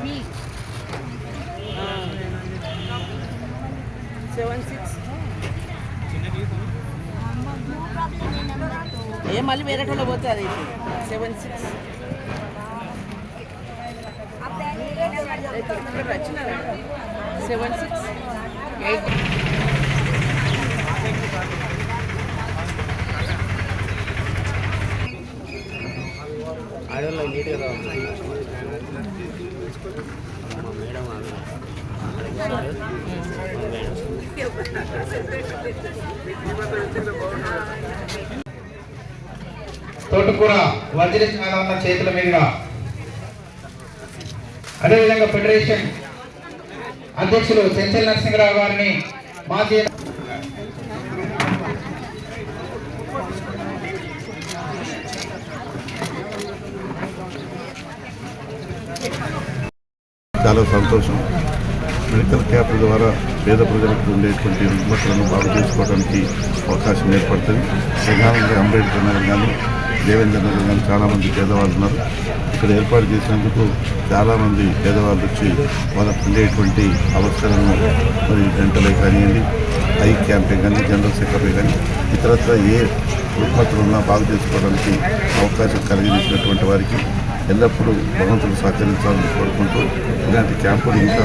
P seven six ఏ మళ్ళీ వేరే వాళ్ళ పోతే అది సెవెన్ సిక్స్ వచ్చినారా. సెవెన్ సిక్స్ ఎయిట్ మేడం తోటకూర వజ్రేసిన ఉన్న చేతుల మీదుగా. అదేవిధంగా ఫెడరేషన్ అధ్యక్షులు చెంచల్ నరసింహరావు గారిని మాజీ చాలా సంతోషం. మెడికల్ క్యాంప్ ద్వారా పేద ప్రజలకు ఉండేటువంటి రుగ్మతలను బాగు చేసుకోవడానికి అవకాశం ఏర్పడుతుంది. ప్రధానంగా అంబేద్కర్ నగర్ కానీ దేవేంద్ర నగర్ కానీ చాలామంది పేదవాళ్ళు ఉన్నారు. ఇక్కడ ఏర్పాటు చేసినందుకు చాలామంది పేదవాళ్ళు వచ్చి వాళ్ళకు ఉండేటువంటి అవసరాలను మరి డెంటలే కానివ్వండి ఐ క్యాంపే కానీ జనరల్ చెకపే కానీ ఇతరత్ర ఏ రుగ్మతలు ఉన్నా బాగు చేసుకోవడానికి అవకాశం కలిగించినటువంటి వారికి ఎల్లప్పుడూ భగవంతుడు సహకరించాలని కోరుకుంటూ ఇలాంటి క్యాంపులు ఇంకా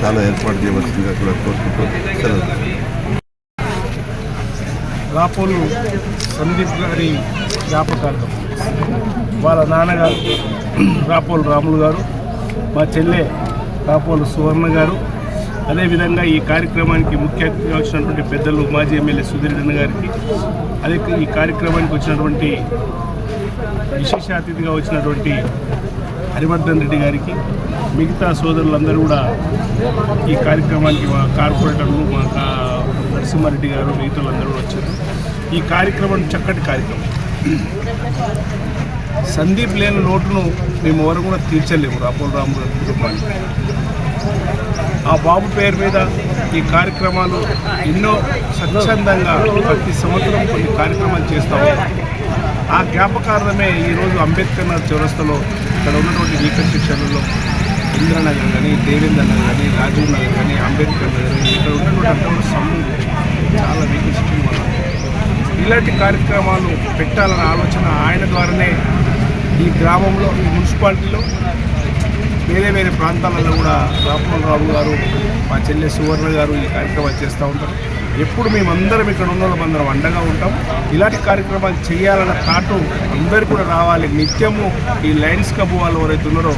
చాలా ఏర్పాటు చేయవలసిందిగా కూడా కోరుకుంటూ సెలవు. రాపోలు సందీప్ గారి జ్ఞాపకార్థం. వాళ్ళ నాన్నగారు రాపోలు రాములు గారు మా చెల్లె రాపోలు సువర్ణ గారు. అదేవిధంగా ఈ కార్యక్రమానికి ముఖ్య అతిథిగా వచ్చినటువంటి పెద్దలు మాజీ ఎమ్మెల్యే సుధీర్ గారికి అదే ఈ కార్యక్రమానికి వచ్చినటువంటి విశేష అతిథిగా వచ్చినటువంటి హరివర్ధన్ రెడ్డి గారికి మిగతా సోదరులందరూ కూడా ఈ కార్యక్రమానికి మా కార్పొరేటర్లు మా కా- నరసింహారెడ్డి గారు మిగతాలందరూ కూడా వచ్చారు. ఈ కార్యక్రమం చక్కటి కార్యక్రమం. సందీప్ లేని లోటును మేము ఎవరు కూడా తీర్చలేము రాపోల్ రాము గారి ఆ బాబు పేరు మీద ఈ కార్యక్రమాలు ఎన్నో స్వచ్ఛందంగా ప్రతి సంవత్సరం కొన్ని కార్యక్రమాలు చేస్తాము. ఆ జ్ఞాపకార్థమే ఈరోజు అంబేద్కర్ నగర్ చౌరస్తలో ఇక్కడ ఉన్నటువంటి రీకన్స్ట్రక్షన్లలో ఇంద్రనగర్ కానీ దేవేంద్ర నగర్ కానీ రాజీవ్ నగర్ కానీ అంబేద్కర్ నగర్ ఇక్కడ ఉన్నటువంటి అంతా సమూహం చాలా రీకన్స్ట్రక్షన్ వల్ల ఇలాంటి కార్యక్రమాలు పెట్టాలన్న ఆలోచన ఆయన ద్వారానే ఈ గ్రామంలో ఈ మున్సిపాలిటీలో వేరే వేరే ప్రాంతాలలో కూడా రామ్మోహన్ రావు గారు మా చెల్లె సువర్ణ గారు ఈ కార్యక్రమాలు చేస్తూ ఉంటారు. ఎప్పుడు మేమందరం ఇక్కడ ఉన్న వాళ్ళం అండగా ఉంటాం. ఇలాంటి కార్యక్రమాలు చేయాలన్న థాటు అందరు కూడా రావాలి. నిత్యము ఈ లయన్స్ క్లబ్ వాళ్ళు ఎవరైతే ఉన్నారో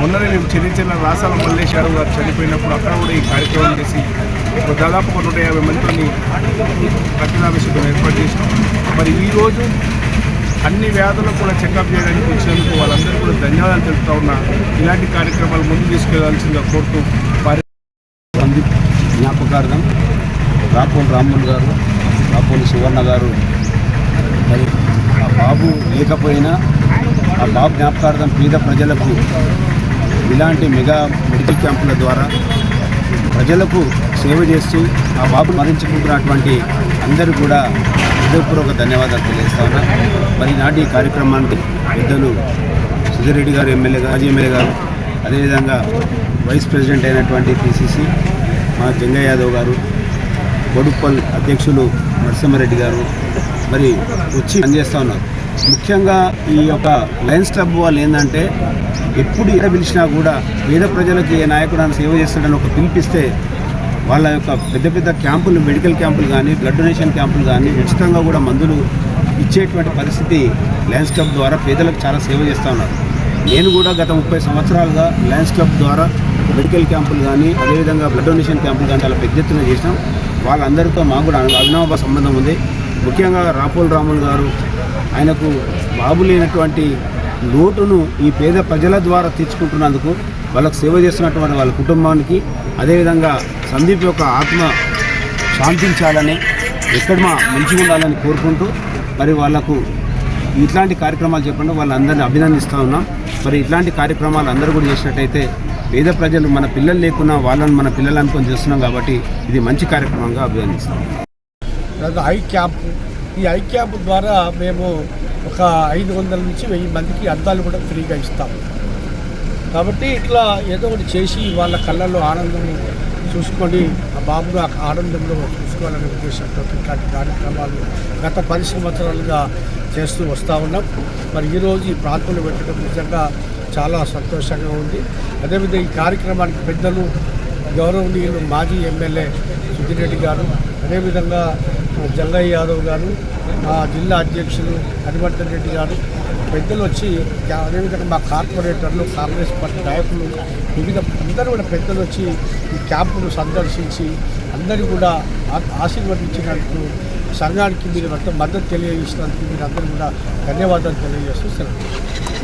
మొన్ననే మేము చిన్న చిన్న రాసాల మల్లేశ్వరం గారు చనిపోయినప్పుడు అక్కడ కూడా ఈ కార్యక్రమం చేసి ఒక దాదాపు ఒక నూట యాభై మందితోని రక్తదాభిషేకం ఏర్పాటు చేసినాం. మరి ఈరోజు అన్ని వ్యాధులకు కూడా చెకప్ చేయడానికి వచ్చినందుకు వాళ్ళందరూ కూడా ధన్యవాదాలు తెలుపుతా ఉన్నా. ఇలాంటి కార్యక్రమాలు ముందు తీసుకెళ్ళాల్సిందిగా కోరుతూ జ్ఞాపకార్థం రాపోని రాములు గారు రాపోని సువర్ణ గారు. మరి ఆ బాబు లేకపోయినా ఆ బాబు జ్ఞాపకార్థం పేద ప్రజలకు ఇలాంటి మెగా మెడికల్ క్యాంపుల ద్వారా ప్రజలకు సేవ చేస్తూ ఆ బాబు మరించుకుంటున్నటువంటి అందరూ కూడా హృదయపూర్వక ధన్యవాదాలు తెలియజేస్తా ఉన్నా. మరి నాటి కార్యక్రమానికి పెద్దలు సుధిరెడ్డి గారు ఎమ్మెల్యే గారు మాజీ ఎమ్మెల్యే గారు అదేవిధంగా వైస్ ప్రెసిడెంట్ అయినటువంటి పిసిసి మా జంగయ్య యాదవ్ గారు బొడుప్పల్ అధ్యక్షులు నరసింహారెడ్డి గారు మరి వచ్చి పనిచేస్తూ ఉన్నారు. ముఖ్యంగా ఈ యొక్క లయన్స్ క్లబ్ వాళ్ళు ఏంటంటే ఎప్పుడు ఎక్కడ పిలిచినా కూడా పేద ప్రజలకు ఏ నాయకుడు సేవ చేస్తాడని ఒక పిలిపిస్తే వాళ్ళ యొక్క పెద్ద పెద్ద క్యాంపులు మెడికల్ క్యాంపులు కానీ బ్లడ్ డొనేషన్ క్యాంపులు కానీ ఉచితంగా కూడా మందులు ఇచ్చేటువంటి పరిస్థితి లయన్స్ క్లబ్ ద్వారా పేదలకు చాలా సేవ చేస్తూ ఉన్నారు. నేను కూడా గత ముప్పై సంవత్సరాలుగా లయన్స్ క్లబ్ ద్వారా మెడికల్ క్యాంపులు కానీ అదేవిధంగా బ్లడ్ డొనేషన్ క్యాంపులు కానీ చాలా పెద్ద ఎత్తున చేసినాం. వాళ్ళందరితో మాకు కూడా అవినాభ సంబంధం ఉంది. ముఖ్యంగా రాపోల్ రాములు గారు ఆయనకు బాబు లేనటువంటి లోటును ఈ పేద ప్రజల ద్వారా తీర్చుకుంటున్నందుకు వాళ్ళకు సేవ చేస్తున్నటువంటి వాళ్ళ కుటుంబానికి అదేవిధంగా సందీప్ యొక్క ఆత్మ శాంతించాలని ఎక్కడ మా మంచిగా ఉండాలని కోరుకుంటూ మరి వాళ్ళకు ఇట్లాంటి కార్యక్రమాలు చెప్పండి. వాళ్ళందరినీ అభినందిస్తూ ఉన్నాం. మరి ఇట్లాంటి కార్యక్రమాలు అందరూ కూడా చేసినట్టయితే పేద ప్రజలు మన పిల్లలు లేకున్నా వాళ్ళని మన పిల్లలు అనుకొని చేస్తున్నాం కాబట్టి ఇది మంచి కార్యక్రమంగా అభినందిస్తాం. Eye camp. ఈ ఐ క్యాంప్ ద్వారా మేము ఒక ఐదు వందల నుంచి వెయ్యి మందికి అద్దాలు కూడా ఫ్రీగా ఇస్తాం. కాబట్టి ఇట్లా ఏదో ఒకటి చేసి వాళ్ళ కళ్ళల్లో ఆనందం చూసుకొని ఆ బాబును ఆ ఆనందంలో చూసుకోవాలనే ఉద్దేశంతో ఇట్లాంటి కార్యక్రమాలు గత పది సంవత్సరాలుగా చేస్తూ వస్తూ ఉన్నాం. మరి ఈరోజు ఈ ప్రాంతంలో పెట్టడం నిజంగా చాలా సంతోషంగా ఉంది. అదేవిధంగా ఈ కార్యక్రమానికి పెద్దలు గౌరవనీయులు మాజీ ఎమ్మెల్యే సుధిరెడ్డి గారు అదేవిధంగా జంగయ్య యాదవ్ గారు మా జిల్లా అధ్యక్షులు హరివర్ధన్ రెడ్డి గారు. పెద్దలు వచ్చి అదేవిధంగా మా కార్పొరేటర్లు కాంగ్రెస్ పార్టీ నాయకులు వివిధ అందరూ కూడా పెద్దలు వచ్చి ఈ క్యాంపును సందర్శించి అందరూ కూడా ఆశీర్వదించినట్టు ఆశీర్వదించినందుకు సంఘానికి మీరు మొత్తం మద్దతు తెలియజేసినందుకు మీరు అందరూ కూడా ధన్యవాదాలు తెలియజేస్తూ సెలవు.